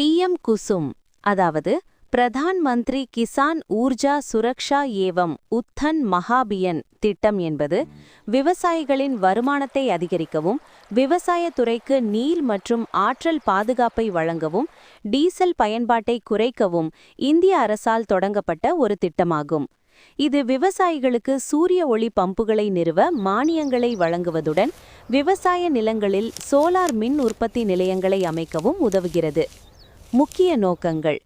PM Kusum அதாவது பிரதான் மந்திரி கிசான் ஊர்ஜா சுரக்ஷா ஏவம் உத்தன் மகாபியன் திட்டம் என்பது விவசாயிகளின் வருமானத்தை அதிகரிக்கவும் விவசாயத் துறைக்கு நீர் மற்றும் ஆற்றல் பாதுகாப்பை வழங்கவும் டீசல் பயன்பாட்டை குறைக்கவும் இந்திய அரசால் தொடங்கப்பட்ட ஒரு திட்டமாகும். இது விவசாயிகளுக்கு சூரிய ஒளி பம்புகளை நிறுவ மானியங்களை வழங்குவதுடன் விவசாய நிலங்களில் சோலார் மின் உற்பத்தி நிலையங்களை அமைக்கவும் உதவுகிறது. முக்கிய நோக்கங்கள்.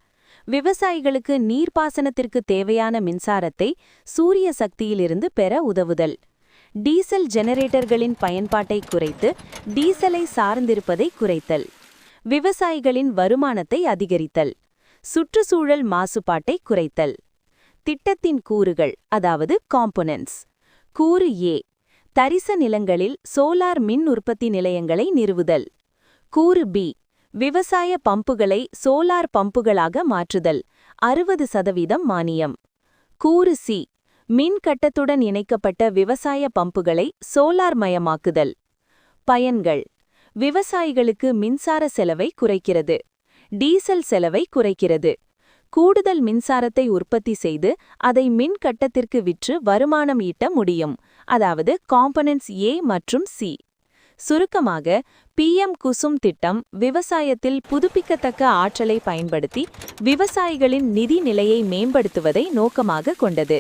விவசாயிகளுக்கு நீர்ப்பாசனத்திற்கு தேவையான மின்சாரத்தை சூரிய சக்தியிலிருந்து பெற உதவுதல். டீசல் ஜெனரேட்டர்களின் பயன்பாட்டை குறைத்து டீசலை சார்ந்திருப்பதை குறைத்தல். விவசாயிகளின் வருமானத்தை அதிகரித்தல். சுற்றுச்சூழல் மாசுபாட்டை குறைத்தல். திட்டத்தின் கூறுகள் அதாவது காம்போனன்ட்ஸ் கூறு ஏ தரிச நிலங்களில் சோலார் மின் உற்பத்தி நிலையங்களை நிறுவுதல். கூறு பி விவசாய பம்புகளை சோலார் பம்புகளாக மாற்றுதல் அறுபது சதவீதம் மானியம். கூறு சி மின் கட்டத்துடன் இணைக்கப்பட்ட விவசாய பம்புகளை சோலார் மயமாக்குதல். பயன்கள் விவசாயிகளுக்கு மின்சார செலவை குறைக்கிறது டீசல் செலவை குறைக்கிறது. கூடுதல் மின்சாரத்தை உற்பத்தி செய்து அதை மின் கட்டத்திற்கு விற்று வருமானம் ஈட்ட முடியும் அதாவது காம்பனன்ட்ஸ் ஏ மற்றும் சி. சுருக்கமாக பிஎம் குசும் திட்டம் விவசாயத்தில் புதுப்பிக்கத்தக்க ஆற்றலை பயன்படுத்தி விவசாயிகளின் நிதி நிலையை மேம்படுத்துவதை நோக்கமாக கொண்டது.